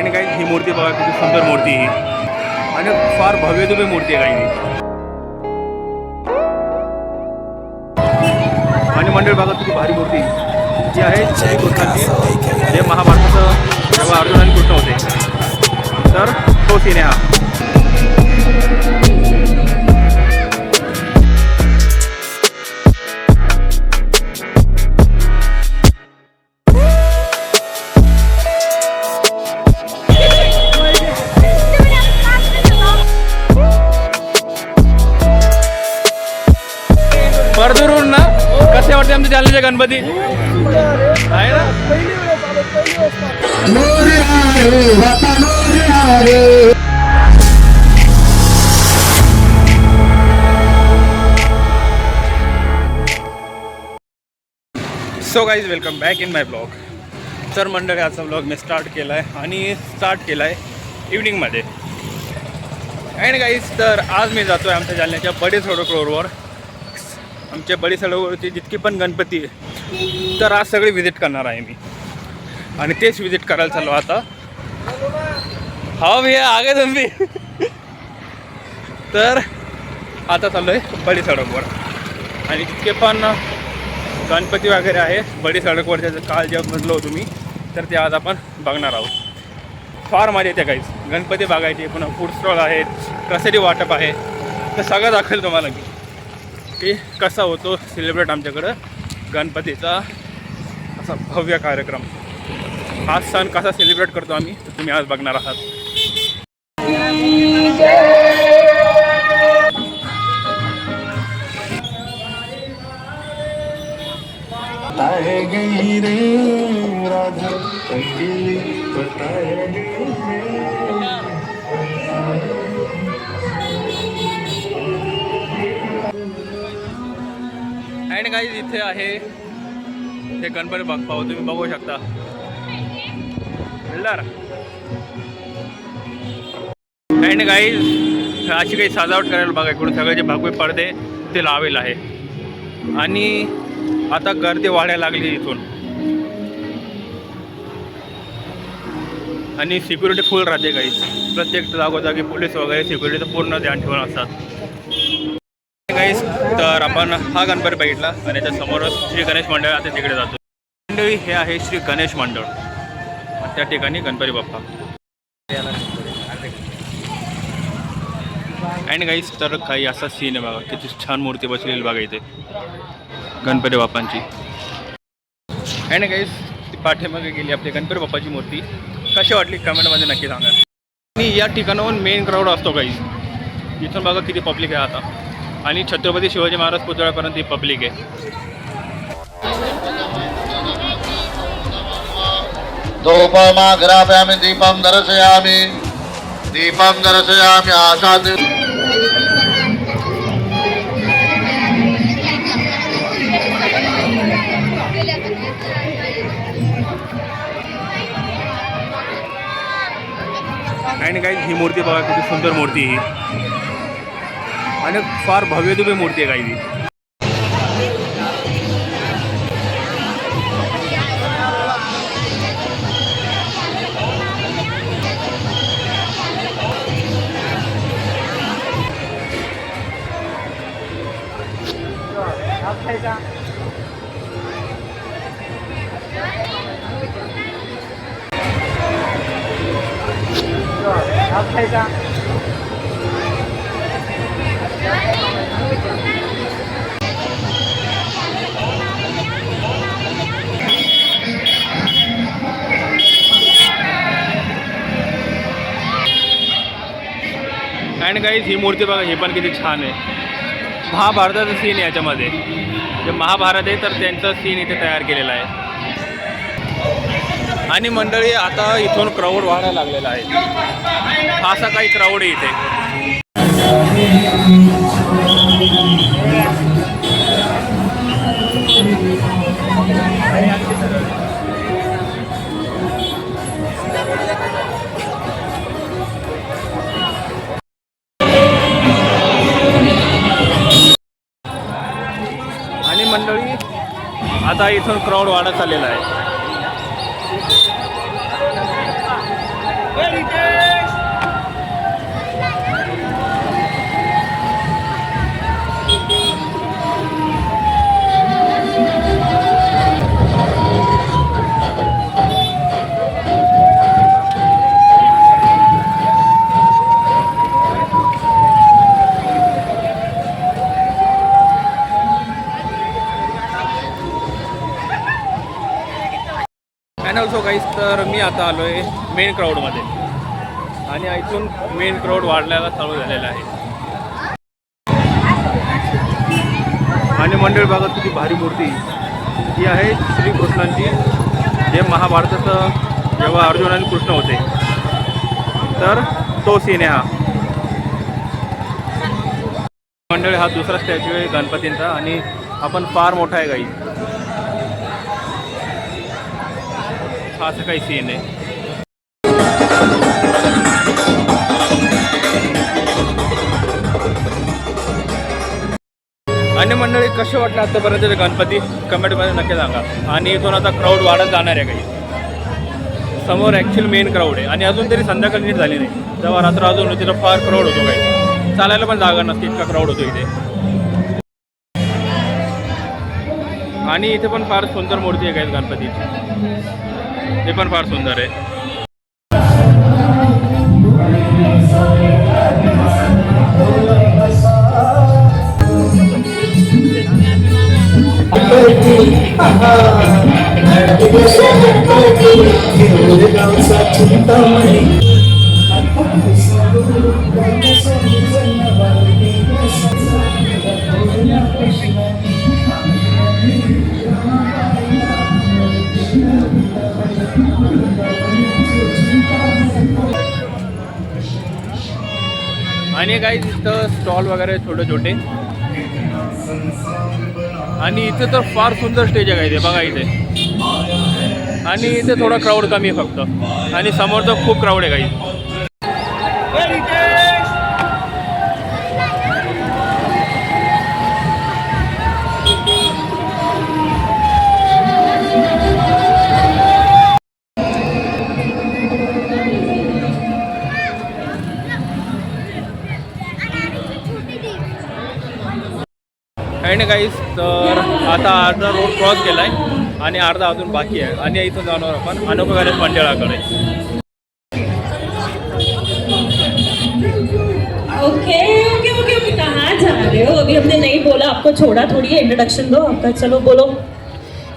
आणि काही ही मूर्ती बघा किती सुंदर मूर्ती ही. आणि फार भव्य दुबे मूर्ती आहे काही. आणि मंडळ बघा किती भारी मूर्ती जी आहे जय कृष्णाची. जे महाभारताचं. जेव्हा अर्जुन आणि कृष्ण होते. तर तो सीन आहे हा. गणपती आहे ना? So guys welcome back in my blog तर मंडळी आजचा ब्लॉग मी स्टार्ट केला आहे आणि स्टार्ट केला आहे इव्हनिंगमध्ये अँड गाईज तर आज मी जातो आहे आमच्या जालन्याच्या बडे रोड रोडवर आमच्या बडीसाडवरती जितकी पण गणपती आहे तर आज सगळी व्हिजिट करणार आहे मी. आणि तेच व्हिजिट करायला चाललो आता. हा भैया आगे तुम्ही. तर आता चाललो आहे बडी सडकवर आणि जितके पण गणपती वगैरे आहे बडी सडकवर ज्याचं काल जे म्हटलं होतो मी तर ते आज आपण बघणार आहोत. फार मजा येते काहीच गणपती बघायचे पुन्हा फूड स्टॉल आहेत कसरी वाटप आहे. तर सगळं दाखवेल तुम्हाला मी. की कसा होतो सेलिब्रेट आमच्याकडं गणपतीचा असा भव्य कार्यक्रम. हा सण कसा सेलिब्रेट करतो आम्ही तर तुम्ही आज बघणार आहात. गई रे राधा गई अँड गाईज इथे आहे. हे गणपती बाप्पा हो, तुम्ही बघू शकता. बिल्डर. अँड गाईज अशी काही सजावट करायला बघा इकडून. सगळे जे भगवे पडदे ते लावेल आहे. आणि आता गर्दी वाढायला लागली इथून. आणि सिक्युरिटी फुल राहते काही प्रत्येक जागोजागी पोलीस वगैरे सिक्युरिटीचं पूर्ण ध्यान ठेवून असतात. गाईस तर आपण हा गणपती बघितला आणि त्याच्या समोरच श्री गणेश मंडळ आता तिकडे जातो. मंडळी हे आहे श्री गणेश मंडळ. त्या ठिकाणी गणपती बाप्पा. अँड गाईस तर काही असा सीन आहे बघा किती छान मूर्ती बसलेली बघा इथे. गणपती बाप्पांची. अँड गाईस ती पाठीमागे गेली आपली गणपती बाप्पाची मूर्ती. कशी वाटली? कमेंटमध्ये नक्की सांगा. आणि या ठिकाणाहून मेन क्राऊड असतो काही इथून बघा किती पब्लिक आहे आता. आणि छत्रपती शिवाजी महाराज पुतळ्यापर्यंत ही पब्लिक आहे. धूपमाग्रापयामि दीपं दर्शयामि. दीपं दर्शयामि आशात्. आणि काही ही मूर्ती बघा किती सुंदर मूर्ती ही. आणि फार भव्य दिव्य मूर्ती आहे काही ती अँड गाईज ही मूर्ती बघा ही पण किती छान आहे. महाभारताचं सीन आहे याच्यामध्ये. जे महाभारत आहे तर त्यांचं सीन इथे तयार केलेलं आहे. आणि मंडळी आता इथून क्राऊड वाढायला लागलेला आहे. हा असा काही क्राऊड आहे इथे. आणि मंडळी आता इथून क्राऊड वाढत चाललेला आहे. तर मी आता आलो आहे मेन क्राऊडमध्ये आणि इथून मेन क्राऊड वाढल्याला चालू झालेला आहे. आणि मंडळ भागात किती भारी मूर्ती. ही आहे श्रीकृष्णांची जे महाभारताचं जेव्हा अर्जुन आणि कृष्ण होते. तर तो सीन आहे हा. हा दुसरा स्टॅच्यू आहे गणपतींचा आणि आपण फार मोठा आहे गाई हा असं काही सीन आहे आणि मंडळी कसे वाटलं आतापर्यंत गणपती? कमेंटमध्ये नक्की सांगा. आणि इथून आता क्राऊड वाढत जाणार आहे काही. समोर ॲक्च्युअल मेन क्राऊड आहे. आणि अजून तरी संध्याकाळ नीट झाली नाही. तेव्हा रात्र अजून होती तर फार क्राऊड होतो काही. चालायला पण जागा नसते इतका क्राऊड होतो इथे. आणि इथे पण फार सुंदर मूर्ती आहे काही गणपतीची. ते पण फार सुंदर आहे आणि काही इथं स्टॉल वगैरे छोटे छोटे. आणि इथे तर फार सुंदर स्टेज आहे काही ते बघा इथे. आणि इथे थोडा क्राऊड कमी आहे फक्त. आणि समोर तर खूप क्राऊड आहे काही नाही काहीच तर आता अर्धा रोड क्रॉस केला आहे आणि अर्धा अजून बाकी आहे. आणि इथून जाणार आपण अनोखा गणेश मंडळाकडे ओके ओके ओके ओके कहाँ जा रहे हो? अभी हमने नहीं बोला आपको छोड़ा थोड़ी है इंट्रोडक्शन दो आपका चलो बोलो।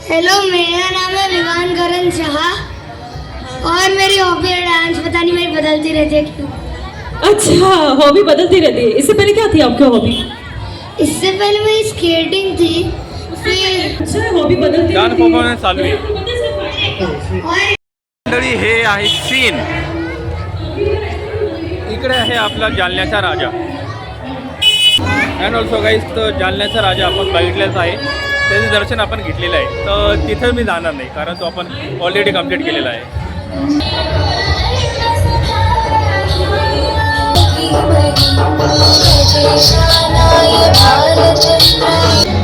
हेलो मेरा नाम है विवान करण शाह और मेरी हॉबी है डांस पता नहीं मेरी बदलती रहती है क्यों? अच्छा हॉबी बदलती रहती है। इससे पहले क्या थी आपकी हॉबी इससे पहले मेरी स्केटिंग थी फिर अच्छा हॉबी बदलती गान रहती है। परफॉर्मन्स चालू आहे और मंडळी हे आहे सीन इकडे आहे आपला जालन्याचा राजा. अँड ऑल्सो गाईज तर जालन्याचा राजा आपण बघितलेच आहे. त्याचं दर्शन आपण घेतलेलं आहे. तर तिथं मी जाणार नाही कारण तो आपण ऑलरेडी कंप्लीट केलेला आहे. आणि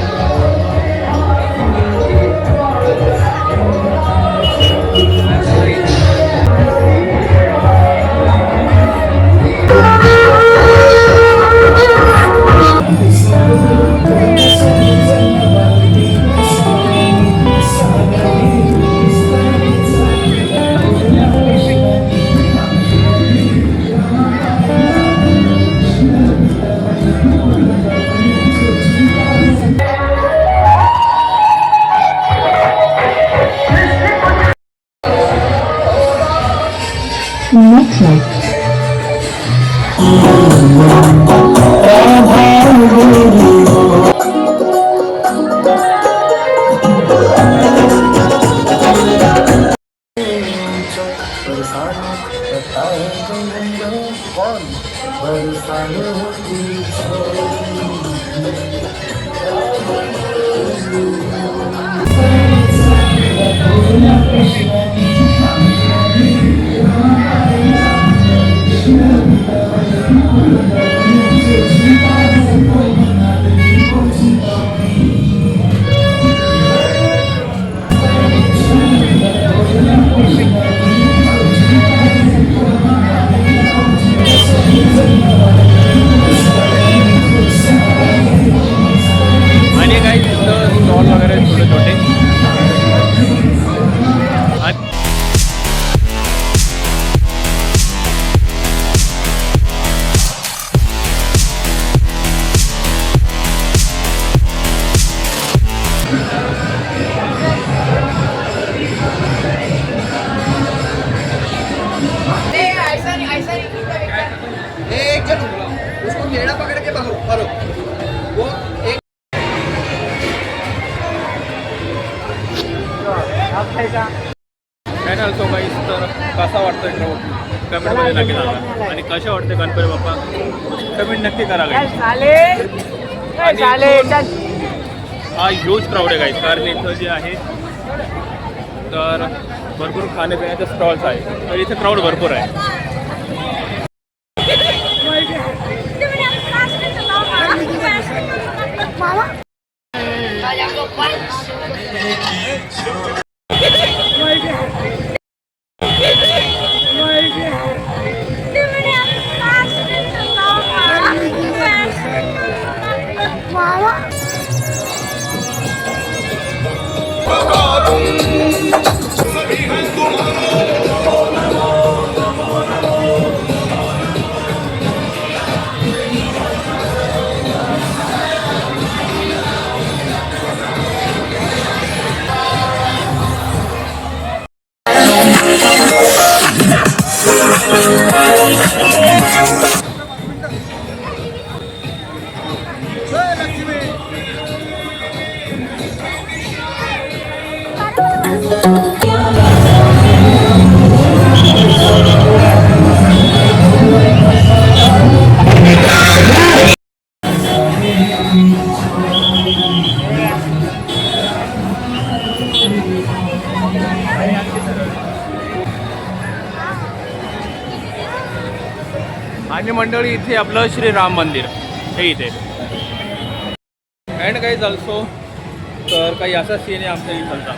कशा वाटते गणपती बाप्पा? कमेंट नक्की करा हा ह्यूज क्राऊड आहे गाईस कारण इथं जे आहे तर भरपूर खाण्यापिण्याचे स्टॉल्स आहे तर इथे क्राऊड भरपूर आहे. मंडळी इथे आपलं श्रीराम मंदिर. हे इथे. अँड काही चालतो तर काही असा सीन आहे आमच्या इथलचा.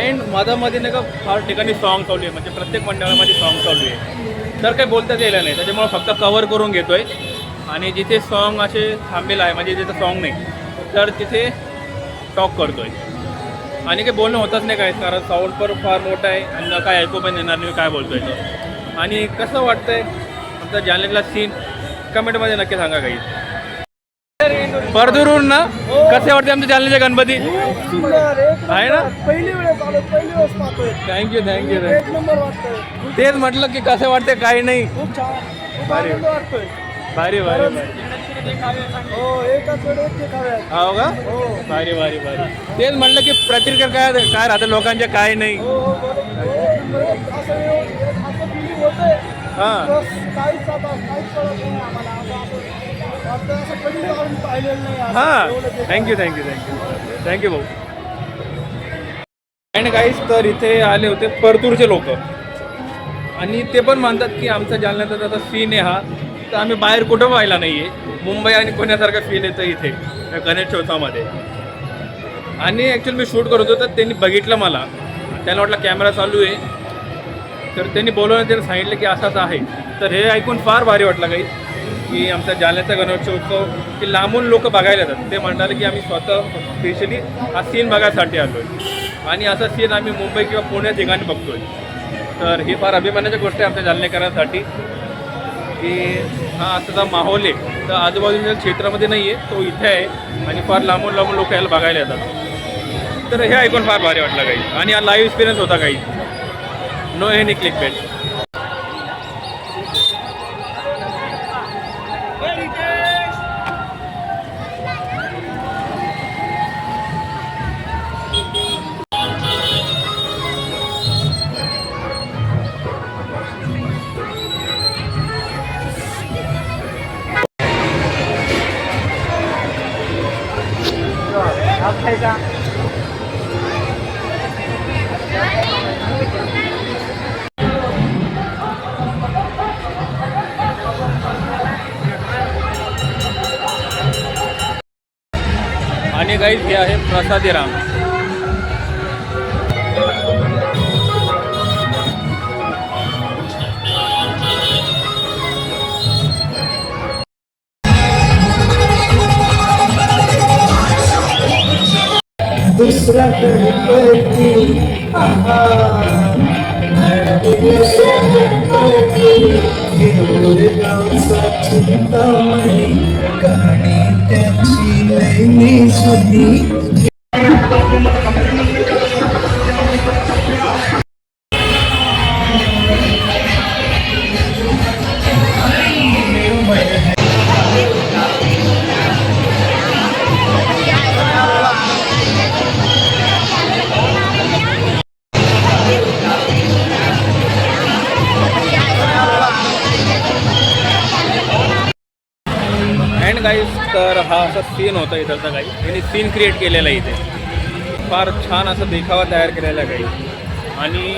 अँड मधामध्ये नाही का फार ठिकाणी सॉन्ग चालू आहे. म्हणजे प्रत्येक मंडळामध्ये सॉन्ग चालू आहे. तर काही बोलताच यायला नाही. त्याच्यामुळे फक्त कवर करून घेतोय. आणि जिथे सॉन्ग असे थांबेलं आहे म्हणजे जिथं सॉन्ग नाही तर तिथे टॉक करतोय. आणि काही बोलणं होतच नाही काय कारण साऊंड पण फार मोठा आहे. आणि काय ऐकू पण येणार नाही काय बोलतोय तो. आणि कसं वाटतंय? आमचा जालन्यातला सीन कमेंटमध्ये नक्की सांगा काही. परदूरून ना? कसे वाटते आमच्या जालन्याचे गणपती? आहे. ना? पहिली थँक्यू थँक्यू तेच म्हटलं की कसं वाटते काय नाही. भारी. भारी भारी हो हो का? हो. भारी भारी भारी. तेच म्हटलं की प्रतिक्रिया काय काय राहतं लोकांच्या काय नाही. हो. हो काहीच आता काहीच कळत नाही आम्हाला. असं कधी पाहिलेलं नाही असं. Thank you thank you thank you thank you भाऊ. अँड काहीच तर इथे आले होते परतूरचे लोक. आणि ते पण मानतात की आमचा जालन्याचा जसा सीन आहे हा. तर आम्ही बाहेर कुठं पाहिला नाही आहे मुंबई आणि पुण्यासारखं फील येतं इथे या गणेश चौथामध्ये. आणि ॲक्च्युली मी शूट करत होतो तर त्यांनी बघितलं मला. त्यांना वाटलं कॅमेरा चालू आहे. तर त्यांनी बोलवलं त्यांनी सांगितलं की असाच आहे. तर हे ऐकून फार भारी वाटलं काही की आमचा जालन्याचा गणेशोत्सव की लांबून लोक बघायला येतात. ते म्हणाले की आम्ही स्वतः स्पेशली हा सीन बघायसाठी आलो आहे आणि असा सीन आम्ही मुंबई किंवा पुण्या ठिकाणी बघतो आहे तर ही फार अभिमानाची गोष्ट आहे आमच्या जालनेकरांसाठी की हा असा माहोल आहे. तर आजूबाजूच्या क्षेत्रामध्ये नाही आहे तो इथे आहे. आणि फार लांबून लांबून लोक याला बघायला येतात. तर हे ऐकून फार भारी वाटलं काही. आणि हा लाईव्ह एक्सपिरियन्स होता काही. No any clickbait. काही हे आहे प्रसादी राम दुसरा गणपती आहा. दुसरा गणपती കാണേറ്റ ചില ശ്രുതി सीन होता इथलचा काही. त्यांनी सीन क्रिएट केलेला आहे इथे. फार छान असा देखावा तयार केलेला काही. आणि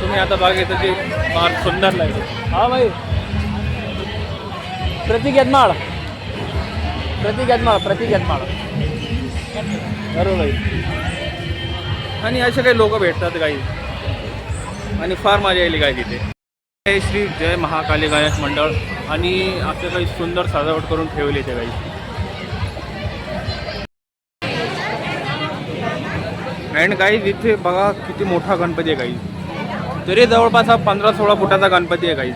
तुम्ही आता बघितलं ते फार सुंदर लागेल हा भाई. प्रतीक यजमाळ. प्रतीक यजमाळ प्रतीक यजमाळ. बरोबर आणि असे काही लोक भेटतात काही. आणि फार मजा येईल काय तिथे. हे श्री जय महाकाली गणेश मंडळ. आणि असं काही सुंदर सजावट करून ठेवली ते काही. अँड काही इथे बघा किती मोठा गणपती आहे काही तरी जवळपास हा पंधरा सोळा फुटाचा गणपती आहे काही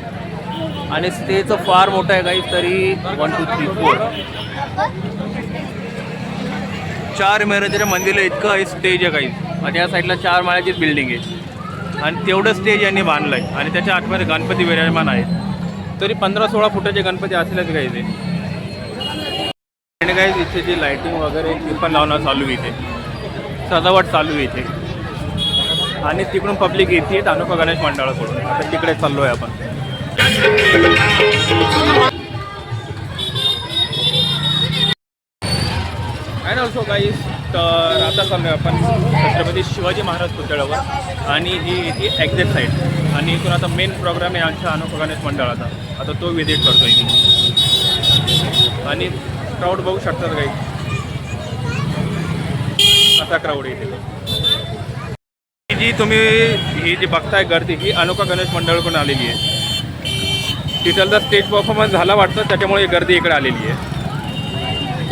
आणि स्टेजचं फार मोठं आहे काही तरी वन टू थ्री फोर चार मेहरतीच्या मंदिरला इतकं आहे स्टेज आहे काही आणि या साईडला चार माळ्याची बिल्डिंग आहे. आणि तेवढं स्टेज यांनी बांधलं आहे आणि त्याच्या आतमध्ये गणपती विराजमान आहे. तरी पंधरा सोळा फुटाचे गणपती असेलच काही ते आणि काही इथे जी लाईटिंग वगैरे ती पण लावणं चालू इथे. सजावट चालू आहे इथे. आणि तिकडून पब्लिक येते तानुका गणेश मंडळाकडून. आता तिकडे चाललो आहे आपण अँड ऑल्सो काही तर आता चाललो आहे आपण छत्रपती शिवाजी महाराज पुतळ्यावर. आणि ही इथे एक्झॅक्ट साईड आणि इथून आता मेन प्रोग्राम आहे आमच्या अनोखा गणेश मंडळाचा. आता तो विजिट करतो मी. आणि क्राऊड बघू शकतात काही असा क्राऊड जी तुम्ही ही जी बघताय गर्दी ही अनोखा गणेश मंडळकडून आलेली आहे. तिथलचा स्टेज परफॉर्मन्स झाला वाटतं त्याच्यामुळे गर्दी इकडे आलेली आहे.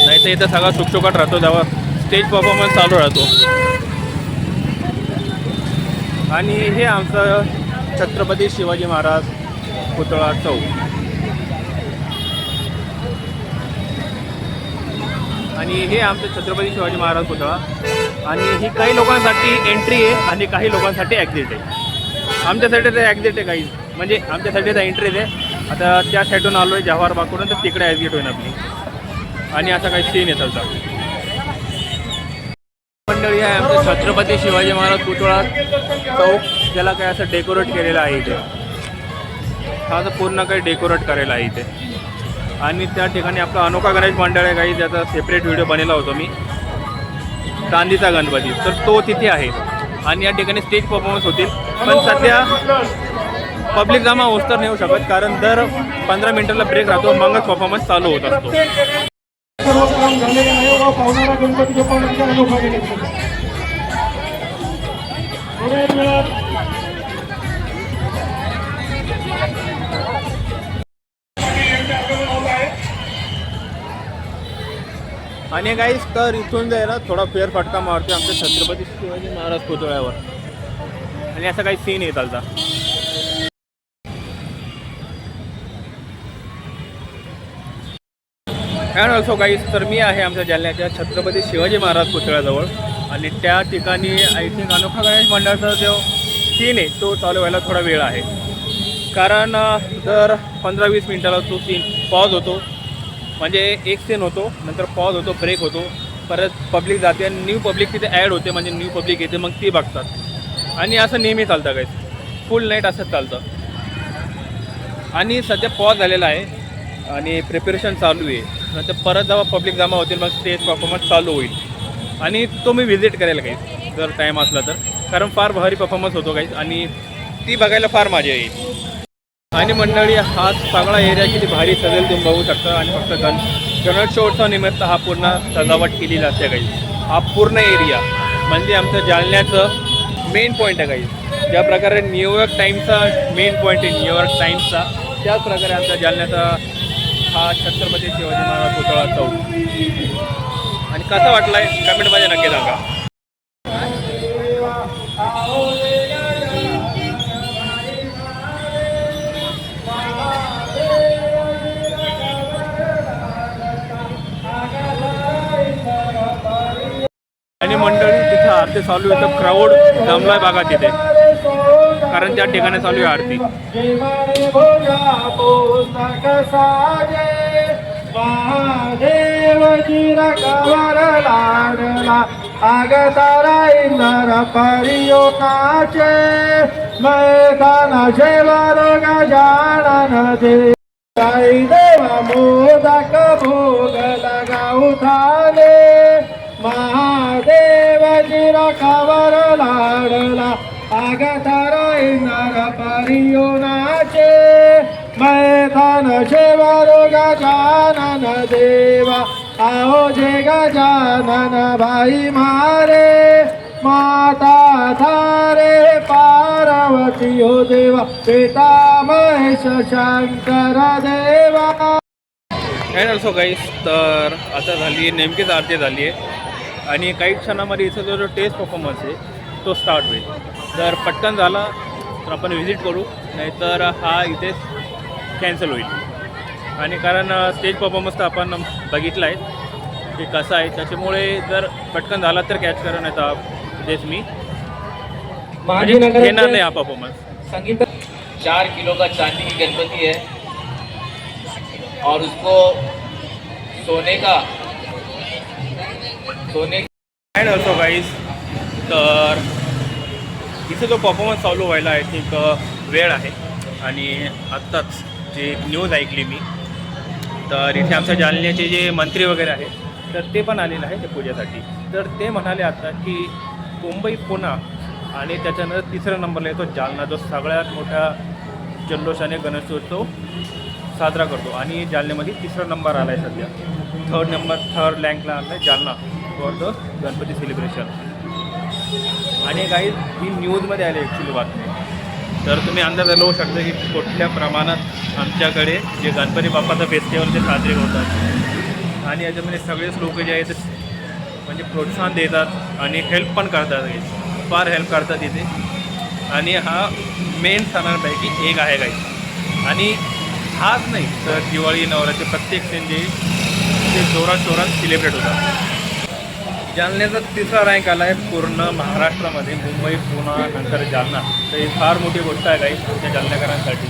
नाही तर इथं सगळा सुकसुकाट राहतो जेव्हा स्टेज परफॉर्मन्स चालू राहतो. आणि हे आमचं छत्रपती शिवाजी महाराज पुतळा चौक. आणि हे आमचं छत्रपती शिवाजी महाराज पुतळा. आणि ही काही लोकांसाठी एंट्री आहे आणि काही लोकांसाठी ॲक्झिट आहे. आमच्यासाठी तर ॲक्झिट आहे काही. म्हणजे आमच्यासाठी तर एंट्री आहे. आता त्या साईडून आलो आहे जव्हार बागकडून तर तिकडे ॲक्झिट होईल आपली. आणि असा काही सीन येत होता मंडळी आहे आमचं छत्रपती शिवाजी महाराज पुतळा चौक त्याला काय असं डेकोरेट केलेलं आहे इथे. हा असं पूर्ण काही डेकोरेट करायला आहे इथे. आणि त्या ठिकाणी आपला अनोखा गणेश मंडळ आहे काही ज्याचा सेपरेट व्हिडिओ बनवला होतो मी. चांदीचा गणपती. तर तो तिथे आहे. आणि या ठिकाणी स्टेज परफॉर्मन्स होतील. पण सध्या पब्लिक जमा होस्तर नाही होऊ शकत कारण दर पंधरा मिनिटाला ब्रेक राहतो मगच परफॉर्मन्स चालू होत असतो. गणपती आणि काही तर इथून जाय ना थोडा फेरफटका मारतो आमच्या छत्रपती शिवाजी महाराज पुतळ्यावर. आणि असा काही सीन येत आलता. अँड ऑल्सो काही तर मी आहे आमच्या जालन्याच्या छत्रपती शिवाजी महाराज पुतळ्याजवळ. आणि त्या ठिकाणी आय थिंक अनोखा गणेश मंडळाचा जो सीन आहे तो चालू व्हायला थोडा वेळ आहे. कारण दर पंधरा वीस मिनिटाला तो सीन पॉज होतो. म्हणजे एक सीन होतो नंतर पॉज होतो ब्रेक होतो परत पब्लिक जाते आणि न्यू पब्लिक तिथे ॲड होते म्हणजे न्यू पब्लिक येते मग ती बघतात. आणि असं नेहमी चालतं काय फुल नाईट असंच चालतं. आणि सध्या पॉज झालेला आहे आणि प्रिपरेशन चालू आहे. नंतर परत जेव्हा पब्लिक जमा होतील मग स्टेज परफॉर्मन्स चालू होईल. आणि तो मी व्हिजिट करेल काही जर टाईम असला तर. कारण फार भारी परफॉर्मन्स होतो काही आणि ती बघायला फार मजा येईल. आणि मंडळी हा सगळा एरिया किती भारी सजेल तुम्ही बघू शकता. आणि फक्त गण गणेशोत्सव निमित्त हा पूर्ण सजावट केलेली असते काही. हा पूर्ण एरिया. म्हणजे आमचं जालन्याचं मेन पॉईंट आहे काही. ज्या प्रकारे न्यूयॉर्क टाईमचा मेन पॉईंट आहे न्यूयॉर्क टाईम्सचा त्याच प्रकारे आमच्या जालन्याचा हा छत्रपती शिवाजी महाराज पुतळा चौक आणि कसा वाटलाय? कमेंटमध्ये नक्की सांगा. आरती चालू आहे तर क्राऊड जमलाय बघा तिथे. कारण त्या ठिकाणी चालू आहे आरती. जीवने महादेव इंदर परियो नाचे मैदान शेवर गजानन दे साई देवा मोदक भोग लगाऊ थाले महादेव लाडला आगतार इंदर परियो नाचे मैदान शेवर गजानन देवा. आओ जे गजानन भाई मारे. माता थारे पार्वती हो देवा. पिता महेश शंकर देवा. अँड ऑल्सो गाईस तर आता झाली आहे नेमकीच आरती झाली आहे आणि काही क्षणामध्ये इथं जो टेस्ट परफॉर्मन्स आहे तो स्टार्ट होईल. जर पटकन झाला तर आपण व्हिजिट करू. नाहीतर हा इथेच कॅन्सल होईल. आणि कारण स्टेज परफॉर्मन्स तर आपण बघितला आहे की कसा आहे. त्याच्यामुळे जर पटकन झाला तर कॅच करा नाही तर तेच मी. म्हणजे घेणार नाही हा परफॉर्मन्स संगीत चार किलो का चांदी की गणपति है। और उसको सोने का सोने अँड ऑल्सो गाईज तर तिथे जो परफॉर्मन्स चालू व्हायला आय थिंक वेळ आहे. आणि आत्ताच जे न्यूज ऐकली मी तर इथे आमच्या जालन्याचे जे मंत्री वगैरे आहेत तर ते पण आलेले आहे ते पूजेसाठी. तर ते म्हणाले आता की मुंबई पुणा आणि त्याच्यानंतर तिसरा नंबरला येतो जालना. जो सगळ्यात मोठ्या जल्लोषाने गणेशोत्सव साजरा करतो. आणि जालन्यामध्ये तिसरा नंबर आला आहे सध्या. थर्ड नंबर थर्ड रँकला आला आहे Jalna for the Ganpati celebration आणि काही ही न्यूजमध्ये आली ॲक्च्युली बातमी. तर तुम्ही अंदाज लावू शकता की कुठल्या प्रमाणात आमच्याकडे जे गणपती बाप्पाचं फेस्टिवल ते साजरे होतात. आणि याच्यामध्ये सगळेच लोक जे आहेत म्हणजे प्रोत्साहन देतात आणि हेल्प पण करतात. फार हेल्प करतात इथे. आणि हा मेन सणांपैकी एक आहे काही. आणि हाच नाही तर दिवाळी नवरात्री प्रत्येक सण जे ते जोरात जोरात सेलिब्रेट होतात. जालन्याचा तिसरा रँक आला आहे पूर्ण महाराष्ट्रामध्ये. मुंबई पुणा नंतर जालना. तर ही फार मोठी गोष्ट आहे काही आमच्या जालनेकरांसाठी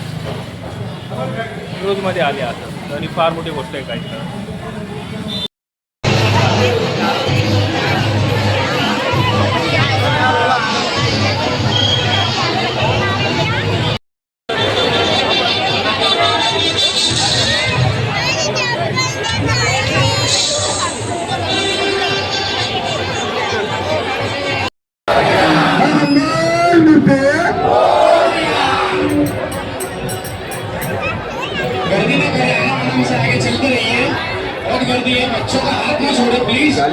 न्यूजमध्ये आले आता. आणि फार मोठी गोष्ट आहे काही.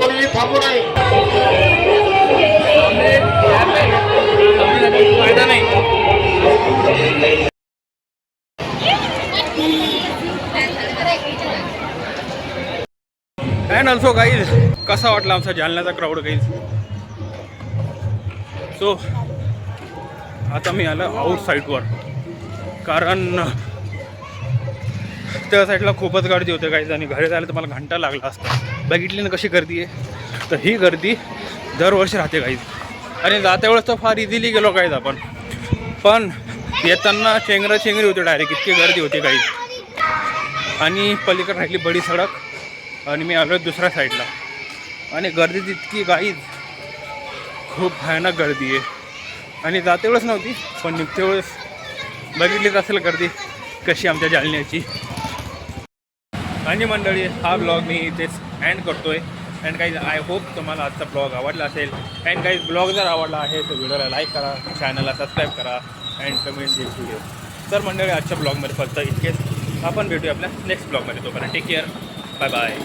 कोणीही थांबू नये. फायदा नाही अँड ऑल्सो गाईज कसा वाटला आमचा जालन्याचा क्राऊड गाईज सो आता मी आलं आउट साईडवर कारण त्या साईडला खूपच गर्दी होते गाईज आणि घरी जायला तर घंटा लागला असता. बघितली ना कशी गर्दी आहे? तर ही गर्दी दरवर्षी राहते गाईज आणि जात्या वेळेस तर फार इझिली गेलो काहीच आपण. पण येताना चेंगरा चेंगरी होती डायरेक्ट इतकी गर्दी होती काही आणि पलीकडे राहिली बडी सडक. आणि मी आलो दुसऱ्या साईडला. आणि गर्दी तितकी गाईज खूप भयानक गर्दी आहे. आणि जाते वेळेस नव्हती पण निघते वेळेस बघितलीच असेल गर्दी कशी आमच्या जालन्याची. आणि मंडळी हा ब्लॉग मी इथेच एंड करतोय. अँड काही आय होप तुम्हाला आजचा ब्लॉग आवडला असेल. अँड काही ब्लॉग जर आवडला आहे तर व्हिडिओला लाईक करा चॅनलला सबस्क्राईब करा अँड कमेंट दिस व्हिडिओ तर मंडळी आजच्या ब्लॉगमध्ये फक्त इतकेच. आपण भेटूया आपल्या नेक्स्ट ब्लॉगमध्ये तोपर्यंत टेक केअर बाय बाय